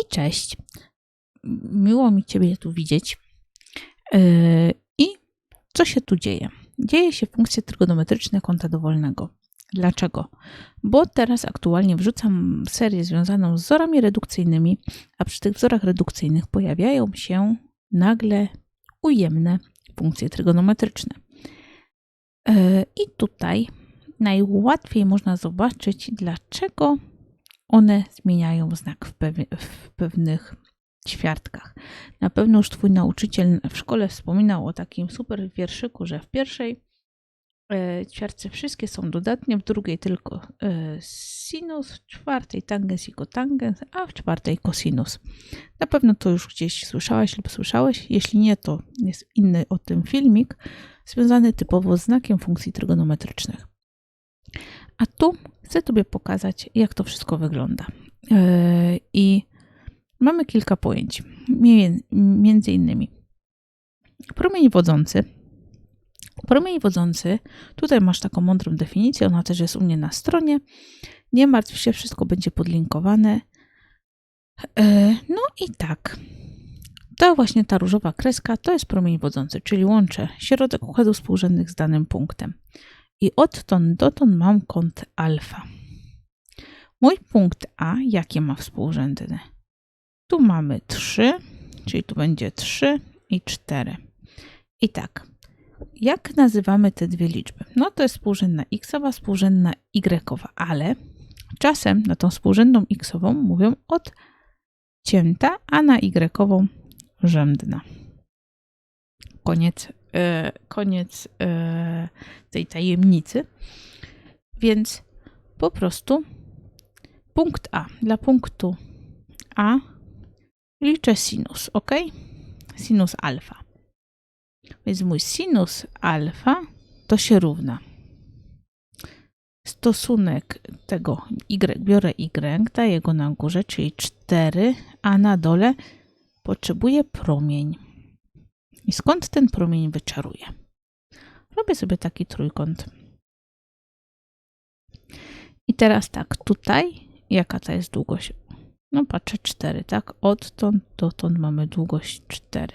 I cześć. Miło mi Ciebie tu widzieć. Yy, I co się tu dzieje? Dzieje się funkcje trygonometryczne kąta dowolnego. Dlaczego? Bo teraz aktualnie wrzucam serię związaną z wzorami redukcyjnymi, a przy tych wzorach redukcyjnych pojawiają się nagle ujemne funkcje trygonometryczne. Yy, I tutaj najłatwiej można zobaczyć, dlaczego one zmieniają znak w, w pewnych ćwiartkach. Na pewno już Twój nauczyciel w szkole wspominał o takim super wierszyku, że w pierwszej e, ćwiartce wszystkie są dodatnie, w drugiej tylko e, sinus, w czwartej tangens i kotangens, a w czwartej kosinus. Na pewno to już gdzieś słyszałaś lub słyszałeś. Jeśli nie, to jest inny o tym filmik, związany typowo z znakiem funkcji trygonometrycznych. A tu chcę Tobie pokazać, jak to wszystko wygląda. E, I mamy kilka pojęć. Między innymi promień wodzący. Promień wodzący, tutaj masz taką mądrą definicję, ona też jest u mnie na stronie. Nie martw się, wszystko będzie podlinkowane. E, no i tak. To właśnie ta różowa kreska to jest promień wodzący, czyli łączę środek układów współrzędnych z danym punktem. I odtąd dotąd mam kąt alfa. Mój punkt A, jakie ma współrzędne? Tu mamy 3, czyli tu będzie 3 i 4. I tak, jak nazywamy te dwie liczby? No to jest współrzędna xowa, współrzędna y, ale czasem na tą współrzędną xową mówią odcięta, a na y rzędna. Koniec, koniec yy, tej tajemnicy. Więc po prostu punkt A. Dla punktu A liczę sinus, ok? Sinus alfa. Więc mój sinus alfa to się równa. Stosunek tego y, biorę y, daję go na górze, czyli 4, a na dole potrzebuję promień. I skąd ten promień wyczaruję? Robię sobie taki trójkąt. I teraz tak, tutaj, jaka to jest długość? No patrzę 4, tak? Odtąd dotąd mamy długość 4.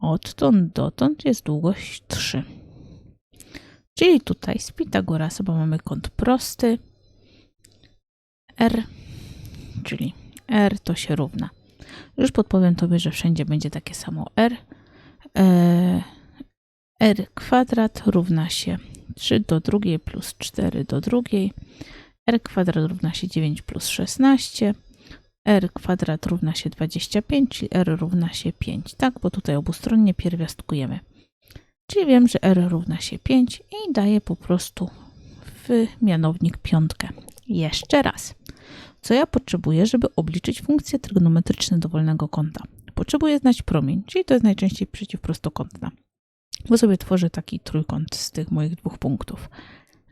Odtąd dotąd jest długość 3. Czyli tutaj z Pitagorasa, bo mamy kąt prosty. R, czyli R to się równa. Już podpowiem Tobie, że wszędzie będzie takie samo R. E, R kwadrat równa się 3 do drugiej plus 4 do drugiej. R kwadrat równa się 9 plus 16 r kwadrat równa się 25, czyli r równa się 5, tak? Bo tutaj obustronnie pierwiastkujemy. Czyli wiem, że r równa się 5 i daję po prostu w mianownik piątkę. Jeszcze raz. Co ja potrzebuję, żeby obliczyć funkcję trygonometryczną dowolnego kąta? Potrzebuję znać promień, czyli to jest najczęściej przeciwprostokątna. Bo sobie tworzę taki trójkąt z tych moich dwóch punktów.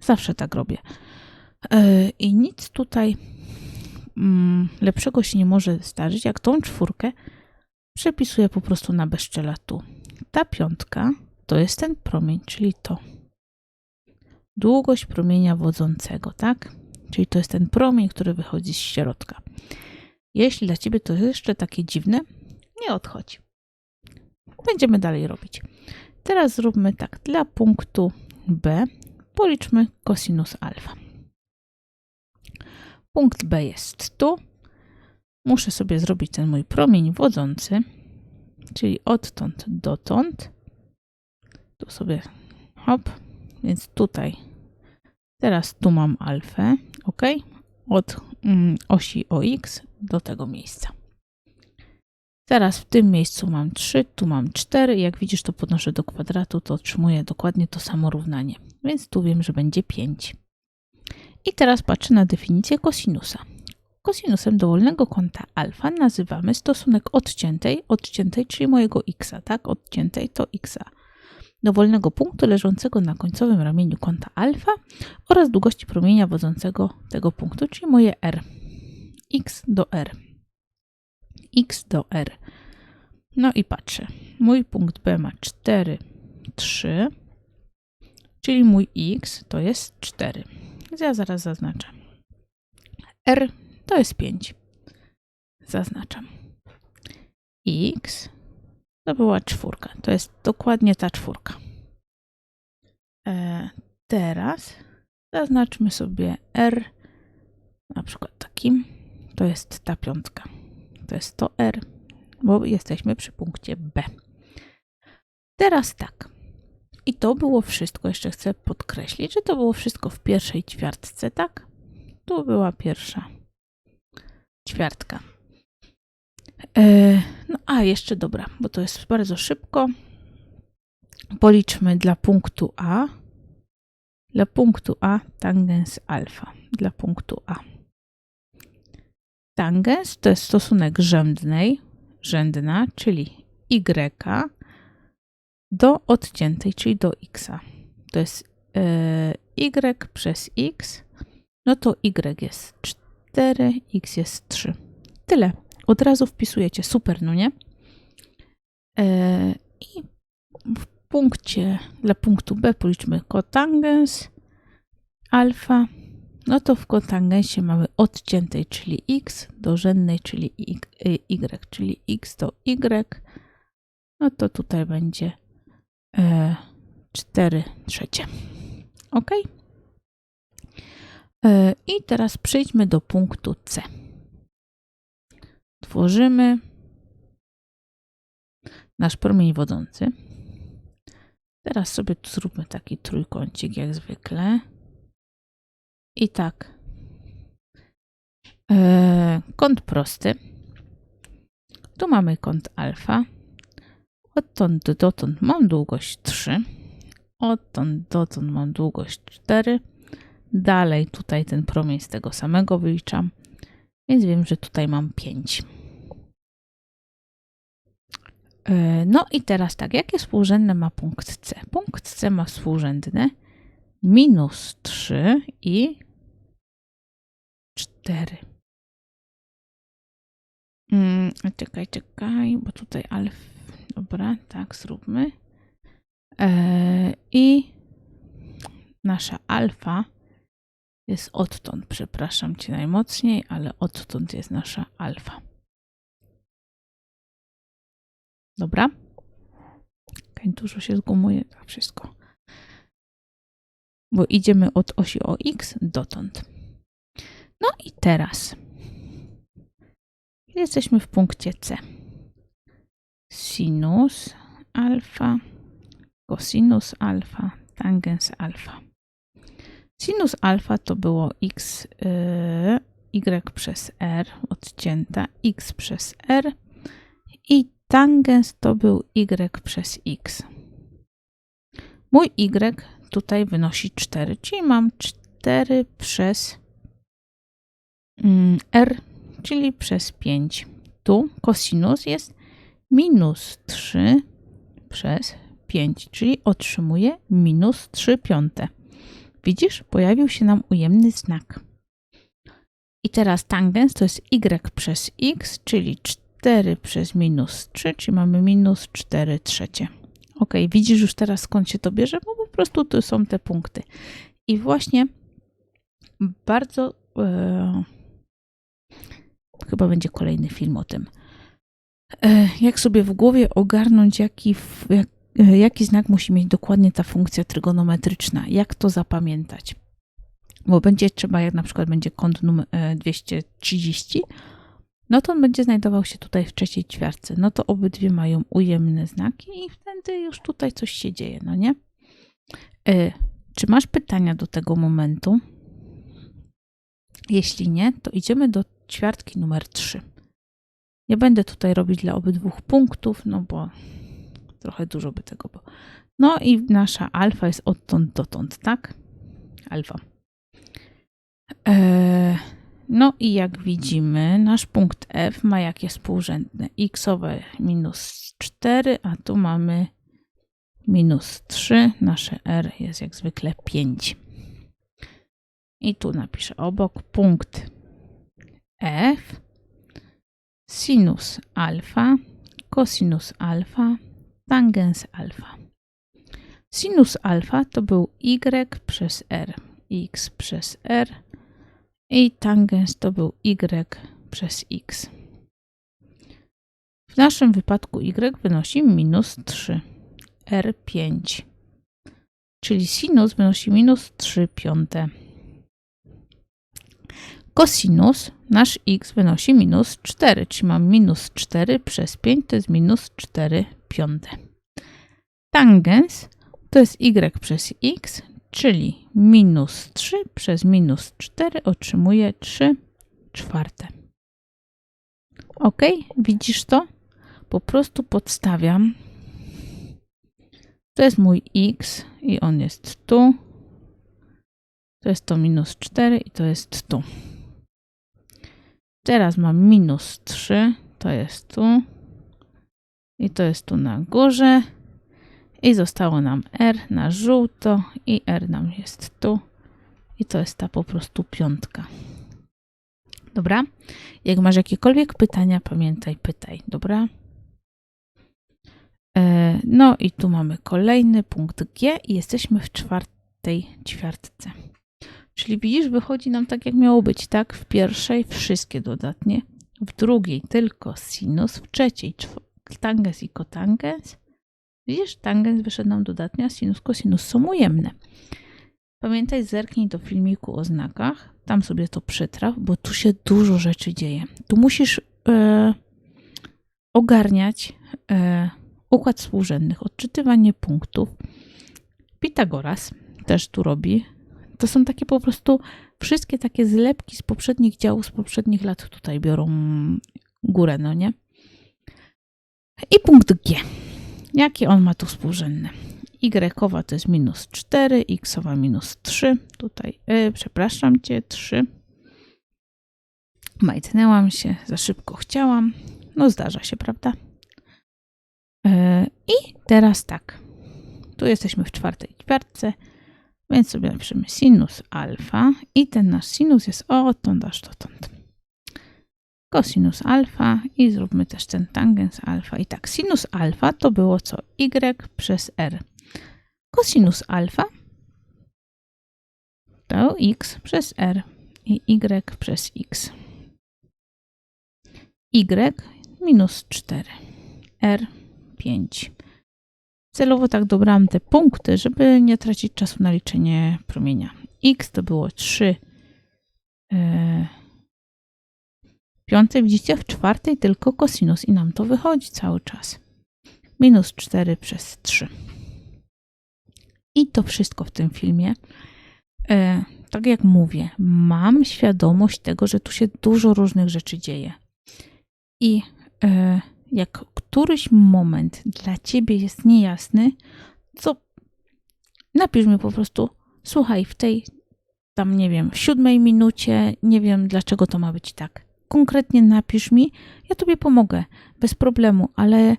Zawsze tak robię. E, I nic tutaj mm, lepszego się nie może zdarzyć, jak tą czwórkę przepisuję po prostu na bezczela tu. Ta piątka to jest ten promień, czyli to. Długość promienia wodzącego, tak? Czyli to jest ten promień, który wychodzi z środka. Jeśli dla Ciebie to jeszcze takie dziwne, nie odchodź. Będziemy dalej robić. Teraz zróbmy tak. Dla punktu B policzmy kosinus alfa. Punkt B jest tu. Muszę sobie zrobić ten mój promień wodzący, czyli odtąd dotąd. Tu sobie hop, więc tutaj. Teraz tu mam alfę, ok? Od mm, osi OX do tego miejsca. Teraz w tym miejscu mam 3, tu mam 4. Jak widzisz, to podnoszę do kwadratu, to otrzymuję dokładnie to samo równanie. Więc tu wiem, że będzie 5. I teraz patrzę na definicję kosinusa. Kosinusem dowolnego kąta alfa nazywamy stosunek odciętej, odciętej, czyli mojego x, tak? Odciętej to x. Dowolnego punktu leżącego na końcowym ramieniu kąta alfa oraz długości promienia wodzącego tego punktu, czyli moje r. x do r. x do r. No i patrzę. Mój punkt B ma 4, 3, czyli mój x to jest 4. Więc ja zaraz zaznaczę. R to jest 5. zaznaczam. X to była czwórka. To jest dokładnie ta czwórka. E, teraz zaznaczmy sobie R, na przykład takim. To jest ta piątka. To jest to R, bo jesteśmy przy punkcie B. Teraz tak. I to było wszystko. Jeszcze chcę podkreślić, że to było wszystko w pierwszej ćwiartce, tak? Tu była pierwsza ćwiartka. E, no a jeszcze dobra, bo to jest bardzo szybko. Policzmy dla punktu A. Dla punktu A tangens alfa. Dla punktu A. Tangens to jest stosunek rzędnej, rzędna, czyli y do odciętej, czyli do x. To jest e, y przez x, no to y jest 4, x jest 3. Tyle. Od razu wpisujecie. Super, no nie? E, I w punkcie, dla punktu B policzmy kotangens alfa. No to w kotangensie mamy odciętej, czyli x, do rzędnej, czyli y, czyli x do y. No to tutaj będzie 4 e, trzecie. OK? E, I teraz przejdźmy do punktu C. Tworzymy nasz promień wodzący. Teraz sobie tu zróbmy taki trójkącik jak zwykle. I tak. E, kąt prosty. Tu mamy kąt alfa. Odtąd dotąd mam długość 3. Odtąd dotąd mam długość 4. Dalej tutaj ten promień z tego samego wyliczam. Więc wiem, że tutaj mam 5. E, no i teraz tak, jakie współrzędne ma punkt C? Punkt C ma współrzędne minus 3 i 4. Hmm, czekaj, czekaj, bo tutaj alf Dobra, tak zróbmy. E, I nasza alfa jest odtąd. Przepraszam cię najmocniej, ale odtąd jest nasza alfa. Dobra? Okay, dużo się zgumuje to wszystko. Bo idziemy od osi OX dotąd. No i teraz jesteśmy w punkcie C sinus alfa, cosinus alfa, tangens alfa. Sinus alfa to było x, y, y przez r odcięta x przez r i tangens to był y przez x. Mój y tutaj wynosi 4, czyli mam 4 przez mm, r, czyli przez 5. Tu kosinus jest minus 3 przez 5, czyli otrzymuję minus 3 piąte. Widzisz, pojawił się nam ujemny znak. I teraz tangens to jest y przez x, czyli 4 przez minus 3, czyli mamy minus 4 trzecie. Ok, widzisz już teraz skąd się to bierze? Bo po prostu tu są te punkty. I właśnie bardzo... E, chyba będzie kolejny film o tym E, jak sobie w głowie ogarnąć, jaki, jak, e, jaki znak musi mieć dokładnie ta funkcja trygonometryczna, jak to zapamiętać. Bo będzie trzeba, jak na przykład będzie kąt numer 230, no to on będzie znajdował się tutaj w trzeciej ćwiartce. No to obydwie mają ujemne znaki i wtedy już tutaj coś się dzieje, no nie? E, czy masz pytania do tego momentu? Jeśli nie, to idziemy do ćwiartki numer 3. Nie będę tutaj robić dla obydwu punktów, no bo trochę dużo by tego było. No i nasza alfa jest odtąd dotąd, tak? Alfa. Eee, no i jak widzimy, nasz punkt F ma jakie współrzędne? Xowe minus 4, a tu mamy minus 3. Nasze R jest jak zwykle 5. I tu napiszę obok punkt F sinus alfa, cosinus alfa, tangens alfa. Sinus alfa to był y przez r, x przez r i tangens to był y przez x. W naszym wypadku y wynosi minus 3 r5, czyli sinus wynosi minus 3 piąte. Kosinus, nasz x wynosi minus 4, czyli mam minus 4 przez 5 to jest minus 4 piąte. Tangens to jest y przez x, czyli minus 3 przez minus 4 otrzymuję 3 czwarte. Ok, widzisz to? Po prostu podstawiam. To jest mój x i on jest tu. To jest to minus 4 i to jest tu. Teraz mam minus 3, to jest tu. I to jest tu na górze. I zostało nam R na żółto i R nam jest tu. I to jest ta po prostu piątka. Dobra? Jak masz jakiekolwiek pytania, pamiętaj, pytaj. Dobra? E, no i tu mamy kolejny punkt G i jesteśmy w czwartej ćwiartce. Czyli widzisz, wychodzi nam tak, jak miało być, tak? W pierwszej wszystkie dodatnie, w drugiej tylko sinus, w trzeciej tangens i kotangens. Widzisz, tangens wyszedł nam dodatnie, a sinus, kosinus są ujemne. Pamiętaj, zerknij do filmiku o znakach, tam sobie to przytraw, bo tu się dużo rzeczy dzieje. Tu musisz e, ogarniać e, układ współrzędnych, odczytywanie punktów. Pitagoras też tu robi to są takie po prostu wszystkie takie zlepki z poprzednich działów, z poprzednich lat tutaj biorą górę, no nie? I punkt G. Jakie on ma tu współrzędne? Y to jest minus 4, X minus 3. Tutaj, yy, przepraszam cię, 3. Majtnęłam się, za szybko chciałam. No zdarza się, prawda? Yy, I teraz tak. Tu jesteśmy w czwartej ćwiartce. Więc sobie napiszemy sinus alfa i ten nasz sinus jest odtąd aż dotąd. Kosinus alfa i zróbmy też ten tangens alfa. I tak, sinus alfa to było co? y przez r. Kosinus alfa to x przez r i y przez x. y minus 4, r 5. Celowo tak dobrałam te punkty, żeby nie tracić czasu na liczenie promienia. X to było 3 e, piąte. Widzicie, w czwartej tylko kosinus i nam to wychodzi cały czas. Minus 4 przez 3. I to wszystko w tym filmie. E, tak jak mówię, mam świadomość tego, że tu się dużo różnych rzeczy dzieje. I e, jak któryś moment dla ciebie jest niejasny, co napisz mi po prostu, słuchaj, w tej tam, nie wiem, w siódmej minucie, nie wiem dlaczego to ma być tak. Konkretnie napisz mi, ja tobie pomogę, bez problemu, ale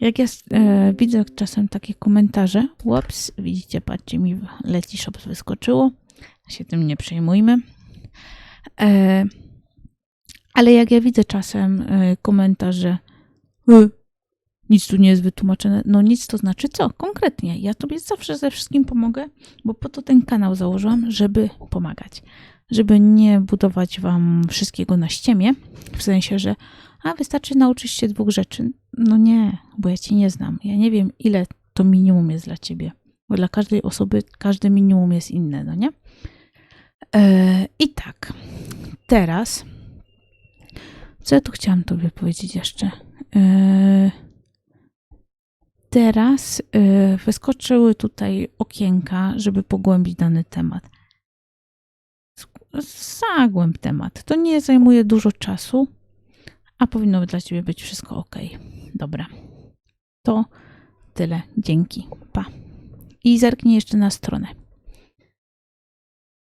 jak ja e, widzę czasem takie komentarze, ups, widzicie, patrzcie, mi leci shop wyskoczyło, się tym nie przejmujmy. E, ale jak ja widzę czasem e, komentarze, y, nic tu nie jest wytłumaczone. No nic to znaczy co? Konkretnie. Ja tobie zawsze ze wszystkim pomogę, bo po to ten kanał założyłam, żeby pomagać. Żeby nie budować wam wszystkiego na ściemie, w sensie, że a wystarczy nauczyć się dwóch rzeczy. No nie, bo ja cię nie znam. Ja nie wiem, ile to minimum jest dla ciebie. Bo dla każdej osoby każde minimum jest inne, no nie? Eee, I tak, teraz, co ja tu chciałam tobie powiedzieć jeszcze? Eee, teraz y, wyskoczyły tutaj okienka, żeby pogłębić dany temat. Zagłęb temat. To nie zajmuje dużo czasu, a powinno dla Ciebie być wszystko ok. Dobra. To tyle. Dzięki. Pa. I zerknij jeszcze na stronę.